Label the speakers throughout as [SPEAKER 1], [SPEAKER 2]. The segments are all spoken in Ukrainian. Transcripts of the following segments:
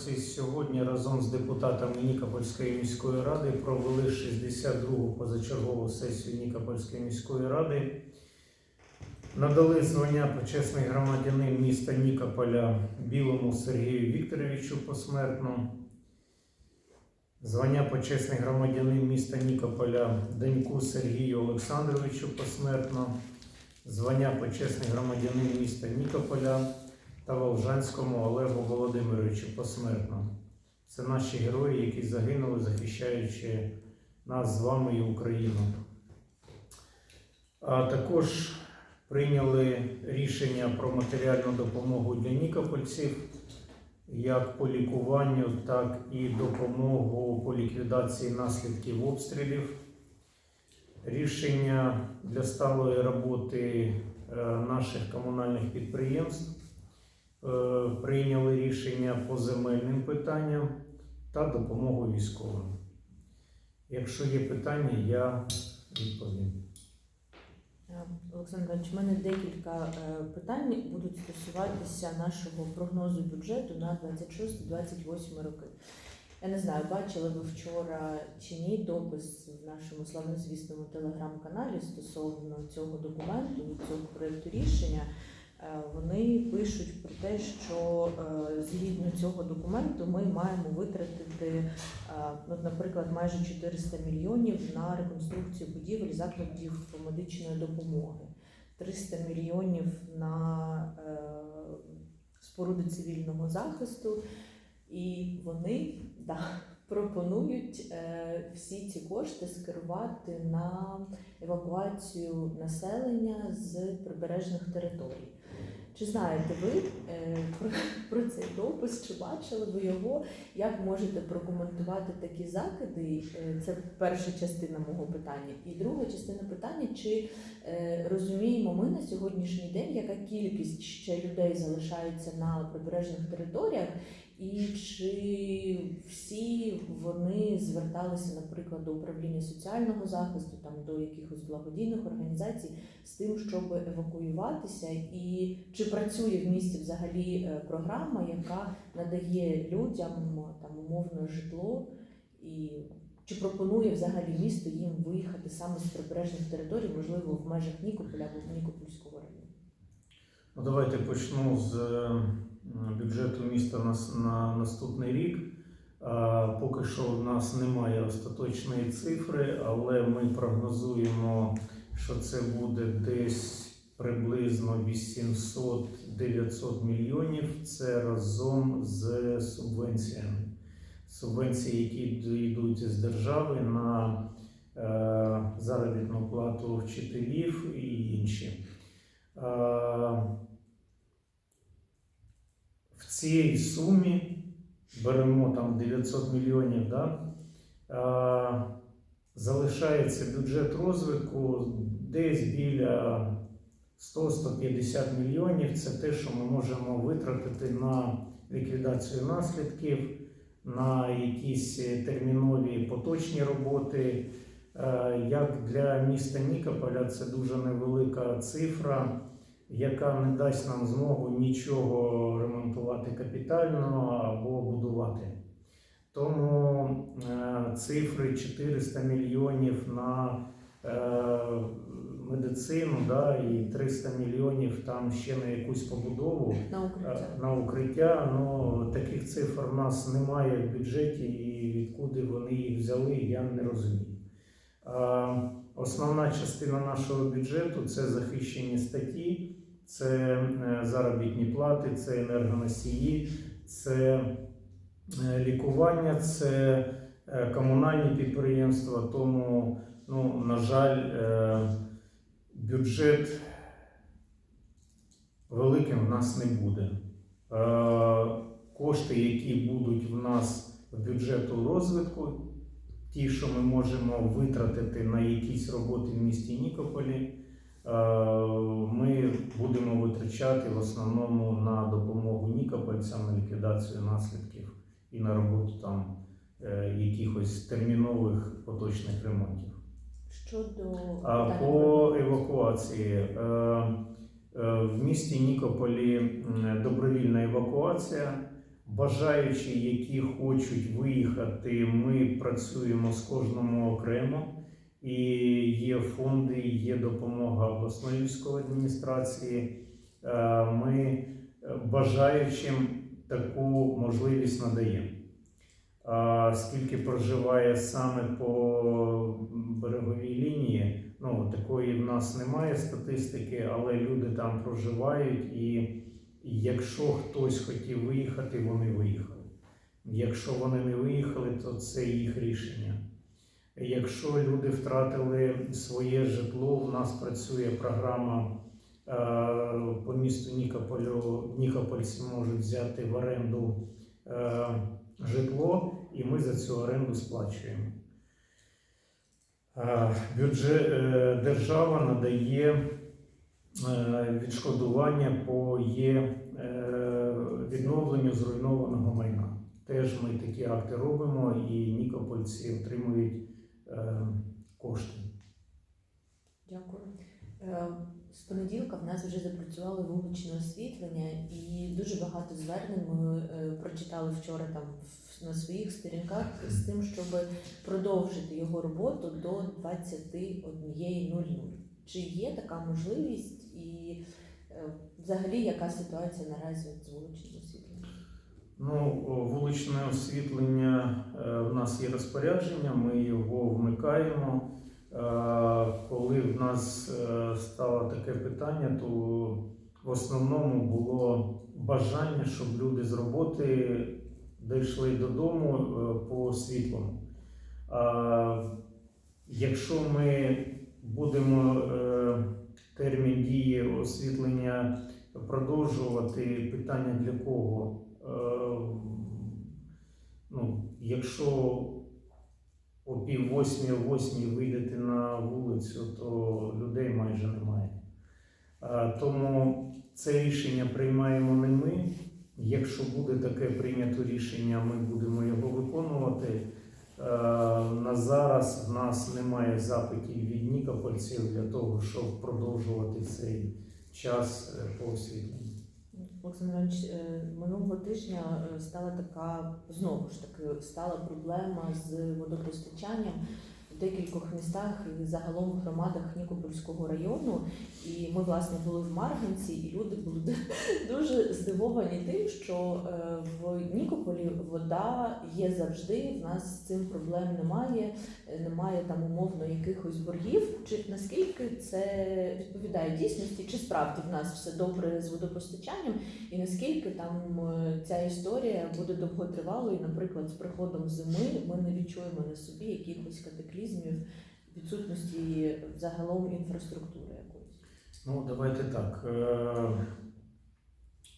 [SPEAKER 1] Нікопольці сьогодні разом з депутатами Нікопольської міської ради провели 62-гу позачергову сесію Нікопольської міської ради. Надали звання почесний громадянин міста Нікополя Білому Сергію Вікторовичу посмертно. Звання почесний громадянин міста Нікополя Даньку Сергію Олександровичу посмертно. Звання почесний громадянин міста Нікополя та Волжанському Олегу Володимировичу посмертно. Це наші герої, які загинули, захищаючи нас з вами і Україну. А також прийняли рішення про матеріальну допомогу для нікопольців як по лікуванню, так і допомогу по ліквідації наслідків обстрілів. Рішення для сталої роботи е, наших комунальних підприємств. Е, Прийняли рішення по земельним питанням та допомогу військовим. Якщо є питання, я відповім.
[SPEAKER 2] Е, Олександр Іванович, у мене декілька е, питань будуть стосуватися нашого прогнозу бюджету на 26-28 роки. Я не знаю, бачили ви вчора чи ні допис в нашому славнозвісному телеграм-каналі стосовно цього документу, цього проєкту рішення. Е, Вони пишуть про те, що е, згідно цього документу ми маємо витратити, е, ну, наприклад, майже 400 мільйонів на реконструкцію будівель закладів медичної допомоги, 300 мільйонів на споруди цивільного захисту, і вони да, пропонують всі ці кошти скерувати на евакуацію населення з прибережних територій. Чи знаєте ви е, про, про цей допис? Чи бачили ви його? Як можете прокоментувати такі закиди? Е, Це перша частина мого питання. І друга частина питання: чи е, розуміємо ми на сьогоднішній день, яка кількість ще людей залишається на прибережних територіях, і чи всі вони зверталися, наприклад, до управління соціального захисту, там до якихось благодійних організацій з тим, щоб евакуюватися, і чи працює в місті взагалі е, програма, яка надає людям там умовно житло, і чи пропонує взагалі місто їм виїхати саме з прибережних територій, можливо, в межах Нікополя або Нікопольського району?
[SPEAKER 1] Ну, давайте почну з е, бюджету міста на, на наступний рік. Поки що в нас немає остаточної цифри, але ми прогнозуємо, що це буде десь приблизно 800-900 мільйонів. Це разом з субвенціями. Субвенції, які йду- йдуть з держави на е, заробітну плату вчителів і інші. Цій сумі беремо там 900 мільйонів, да? е, залишається бюджет розвитку десь біля 100-150 мільйонів. Це те, що ми можемо витратити на ліквідацію наслідків, на якісь термінові поточні роботи. Е, Як для міста Нікополя це дуже невелика цифра, яка не дасть нам змогу нічого ремонтувати капітально або будувати. Тому е, цифри 400 мільйонів на е, медицину да, і 300 мільйонів там ще на якусь побудову.
[SPEAKER 2] На укриття.
[SPEAKER 1] Е, на укриття. Ну таких цифр у нас немає в бюджеті, і відкуди вони їх взяли, я не розумію. Основна частина нашого бюджету це захищені статті, це е, заробітні плати, це енергоносії, це е, лікування, це е, комунальні підприємства. Тому, ну, на жаль, бюджет великим в нас не буде. Кошти, які будуть в нас в бюджету розвитку, ті, що ми можемо витратити на якісь роботи в місті Нікополі, витрачати в основному на допомогу нікопольцям, на ліквідацію наслідків і на роботу там е, якихось термінових поточних ремонтів.
[SPEAKER 2] Щодо
[SPEAKER 1] А по евакуації е, е, в місті Нікополі добровільна евакуація Бажаючі, які хочуть виїхати, ми працюємо з кожному окремо. І є фонди, є допомога обласної військової адміністрації. Е, Ми е, бажаючим таку можливість надаємо. Скільки проживає саме по береговій лінії, ну такої в нас немає статистики, але люди там проживають, і якщо хтось хотів виїхати, вони виїхали. Якщо вони не виїхали, то це їх рішення. Якщо люди втратили своє житло, у нас працює програма по місту Нікополю. Нікопольці можуть взяти в оренду е, житло, і ми за цю оренду сплачуємо. Е, Бюджет, е, держава надає е, відшкодування по є е, відновленню зруйнованого майна. Теж ми такі акти робимо, і нікопольці отримують е, кошти.
[SPEAKER 2] Дякую. З понеділка в нас вже запрацювало вуличне освітлення, і дуже багато звернень ми е, прочитали вчора там на своїх сторінках з тим, щоб продовжити його роботу до 21.00. Чи є така можливість, і е, взагалі яка ситуація наразі з вуличним освітленням?
[SPEAKER 1] Ну, вуличне освітлення е, в нас є розпорядження, ми його вмикаємо. Е, Коли в нас е, стало таке питання, то в основному було бажання, щоб люди з роботи дійшли додому е, по світлому. Якщо ми будемо термін дії освітлення продовжувати, питання для кого? Ну, якщо о пів восьмій, о восьмій вийдете на вулицю, то людей майже немає. Е, Тому це рішення приймаємо не ми. Якщо буде таке прийнято рішення, ми будемо його виконувати. Е, На зараз в нас немає запитів від нікопольців для того, щоб продовжувати цей час е, по освітленню.
[SPEAKER 2] Олександр Іванович, е, минулого тижня е, стала така знову ж таки стала проблема з водопостачанням декількох містах і загалом громадах Нікопольського району. І ми власне були в Марганці, і люди були дуже здивовані тим, що е, в Нікополі вода є завжди. В нас з цим проблем немає, е, немає там умовно якихось боргів. Чи наскільки це відповідає дійсності? Чи справді в нас все добре з водопостачанням? І наскільки там е, ця історія буде довготривалою, наприклад, з приходом зими ми не відчуємо на собі якихось катаклізмів відсутності загалом інфраструктури якоїсь.
[SPEAKER 1] Ну, давайте так. Е,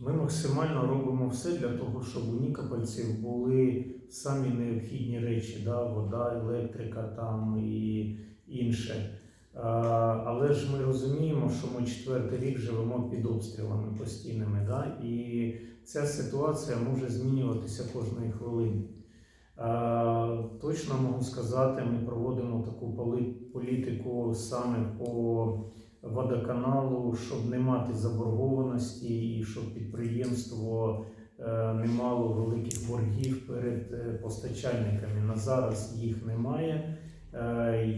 [SPEAKER 1] Ми максимально робимо все для того, щоб у нікопольців були самі необхідні речі: да? вода, електрика там і інше. Е, Але ж ми розуміємо, що ми четвертий рік живемо під обстрілами постійними, да? і ця ситуація може змінюватися кожної хвилини. Е, Точно можу сказати, ми проводимо таку політику саме по водоканалу, щоб не мати заборгованості і щоб підприємство е, не мало великих боргів перед е, постачальниками. На зараз їх немає.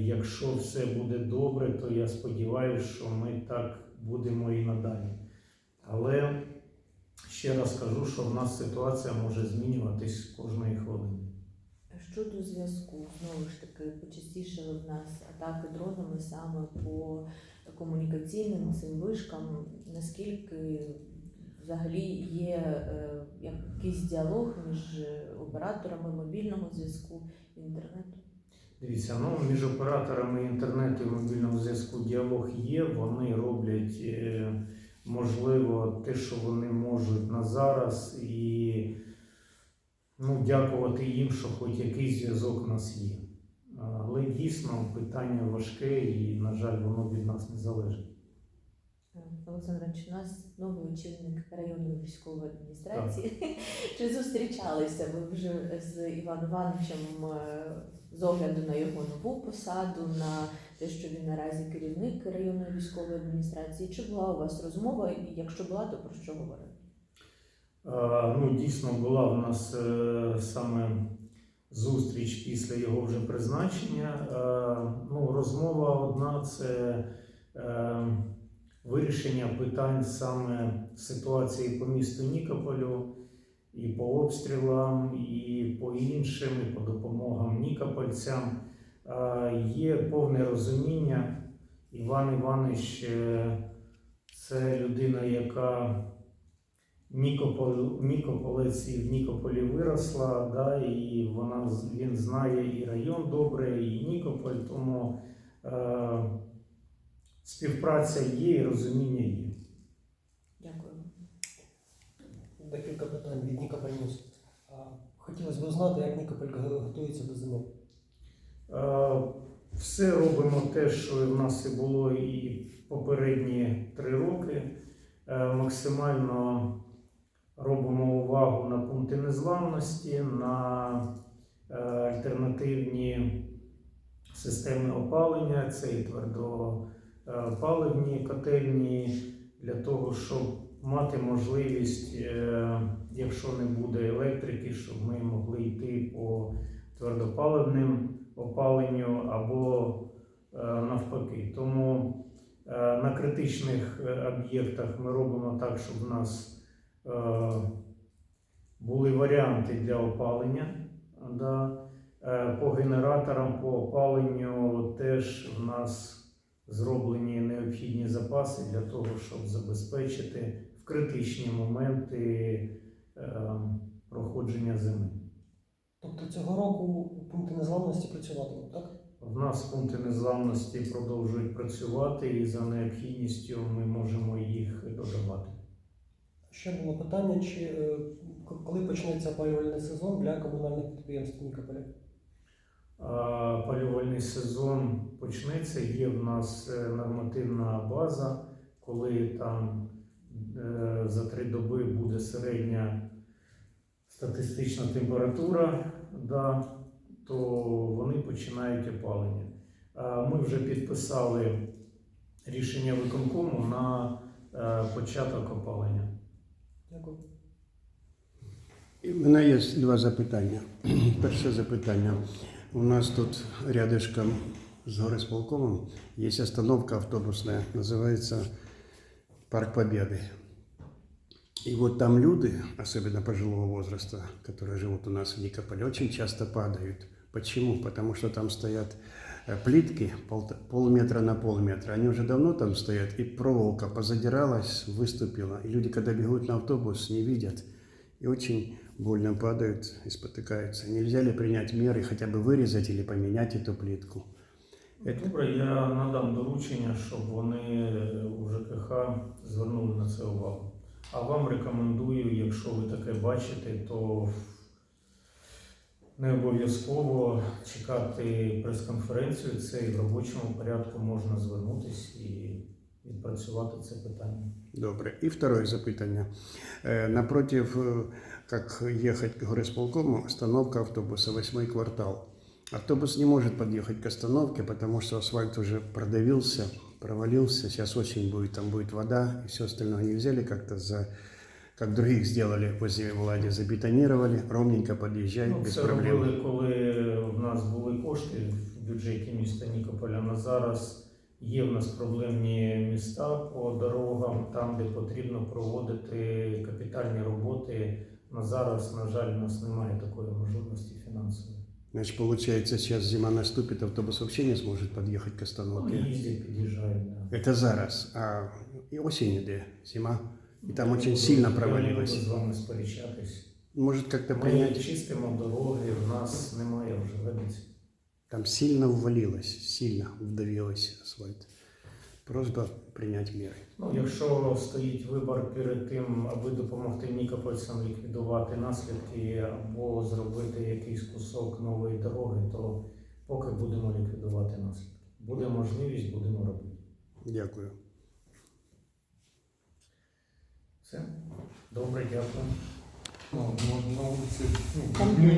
[SPEAKER 1] Якщо все буде добре, то я сподіваюся, що ми так будемо і надалі. Але ще раз кажу, що в нас ситуація може змінюватись кожної хвилини.
[SPEAKER 2] Щодо зв'язку, знову ж таки, почастішали в нас атаки дронами саме по комунікаційним цим вишкам. Наскільки взагалі є е, якийсь діалог між операторами мобільного зв'язку і інтернету?
[SPEAKER 1] Дивіться, ну між операторами інтернету і мобільного зв'язку діалог є. Вони роблять е, можливо те, що вони можуть на зараз, і ну, дякувати їм, що хоч якийсь зв'язок у нас є. Але дійсно питання важке і, на жаль, воно від нас не залежить.
[SPEAKER 2] Олександр Іванович, у нас новий очільник районної військової адміністрації. Чи зустрічалися ви вже з Іваном Івановичем з огляду на його нову посаду, на те, що він наразі керівник районної військової адміністрації? Чи була у вас розмова? І якщо була, то про що говорили?
[SPEAKER 1] Ну, дійсно, була в нас е, саме зустріч після його вже призначення. Ну, розмова одна це е, вирішення питань саме ситуації по місту Нікополю, і по обстрілам, і по іншим, і по допомогам нікопольцям. Є повне розуміння. Іван Іванович е, це людина, яка Нікополь, Нікополець і в Нікополі виросла, да, і вона, з- він знає і район добре, і Нікополь, тому е, співпраця є і розуміння є.
[SPEAKER 2] Дякую.
[SPEAKER 3] Декілька питань від Нікополь Ньюс. Хотілося б знати, як Нікополь готується до зими.
[SPEAKER 1] Е, Все робимо те, що в нас і було і попередні три роки. Е, Максимально робимо увагу на пункти незламності, на е, альтернативні системи опалення, це і твердопаливні котельні, для того, щоб мати можливість, е, якщо не буде електрики, щоб ми могли йти по твердопаливним опаленню або е, навпаки. Тому на критичних об'єктах ми робимо так, щоб в нас були варіанти для опалення. Да. Е, По генераторам, по опаленню теж в нас зроблені необхідні запаси для того, щоб забезпечити в критичні моменти е, проходження зими.
[SPEAKER 3] Тобто цього року пункти незламності працюватимуть, так?
[SPEAKER 1] В нас пункти незламності продовжують працювати, і за необхідністю ми можемо їх додавати.
[SPEAKER 3] Ще було питання, чи е, коли почнеться опалювальний сезон для комунальних підприємств Нікополя?
[SPEAKER 1] Палювальний сезон почнеться. Є в нас е, нормативна база, коли там е, за три доби буде середня статистична температура, да, то вони починають опалення. Ми вже підписали рішення виконкому на початок опалення.
[SPEAKER 3] Дякую.
[SPEAKER 4] У мене є два запитання. Перше запитання. У нас тут рядышком з горисполкомом є остановка автобусная, называется Парк Победы. И вот там люди, особенно пожилого возраста, которые живут у нас в Никополе, очень часто падают. Почему? Потому что там стоят плитки пол- полметра на полметра. Они уже давно там стоят, и проволока позадиралась, выступила. И люди, когда бегут на автобус, не видят. И очень больно падают и спотыкаются. Нельзя ли принять меры, хотя бы вырезать или поменять эту плитку?
[SPEAKER 1] Добре, я надам доручення, щоб вони у ЖКХ звернули на це увагу. А вам рекомендую, якщо ви таке бачите, то не обов'язково чекати прес-конференцію. Це і в робочому порядку можна звернутися і відпрацювати це питання.
[SPEAKER 4] Добре. И второе запытание. Э, Напротив, э, как ехать к горисполкому, остановка автобуса, восьмой квартал. Автобус не может подъехать к остановке, потому что асфальт уже продавился, провалился. Сейчас осень будет, там будет вода и все остальное. Не взяли как-то за, как других сделали возле Влади, забетонировали, ровненько подъезжай,
[SPEAKER 1] Ну,
[SPEAKER 4] без
[SPEAKER 1] це
[SPEAKER 4] проблем.
[SPEAKER 1] робили, коли в нас були кошти в бюджеті міста Нікополя. На зараз є в нас проблемні міста по дорогам, там, де потрібно проводити капітальні роботи. На зараз, на жаль, у нас немає такої можливості фінансової.
[SPEAKER 4] Значит, получается, сейчас зима наступит, автобус вообще не сможет подъехать к
[SPEAKER 1] Вони
[SPEAKER 4] остановке.
[SPEAKER 1] їздять, під'їжджають. Да.
[SPEAKER 4] Это зараз, а и осень иде, зима. И там очень сильно
[SPEAKER 1] Я не буду з вами сперечатись.
[SPEAKER 4] Может как-то
[SPEAKER 1] Ми
[SPEAKER 4] принять,
[SPEAKER 1] чистимо дороги, в нас немає вже ведеться.
[SPEAKER 4] там сильно ввалилось, сильно вдавилось асфальт. Просьба принять меры.
[SPEAKER 1] Ну, якщо стоїть вибір перед тим, аби допомогти нікопольцям ліквідувати наслідки або зробити якийсь кусок нової дороги, то поки будемо ліквідувати наслідки. Буде можливість, будемо робити.
[SPEAKER 4] Дякую.
[SPEAKER 1] Все? Добре, дякую.
[SPEAKER 5] Ну, на вулиці, ну, ну,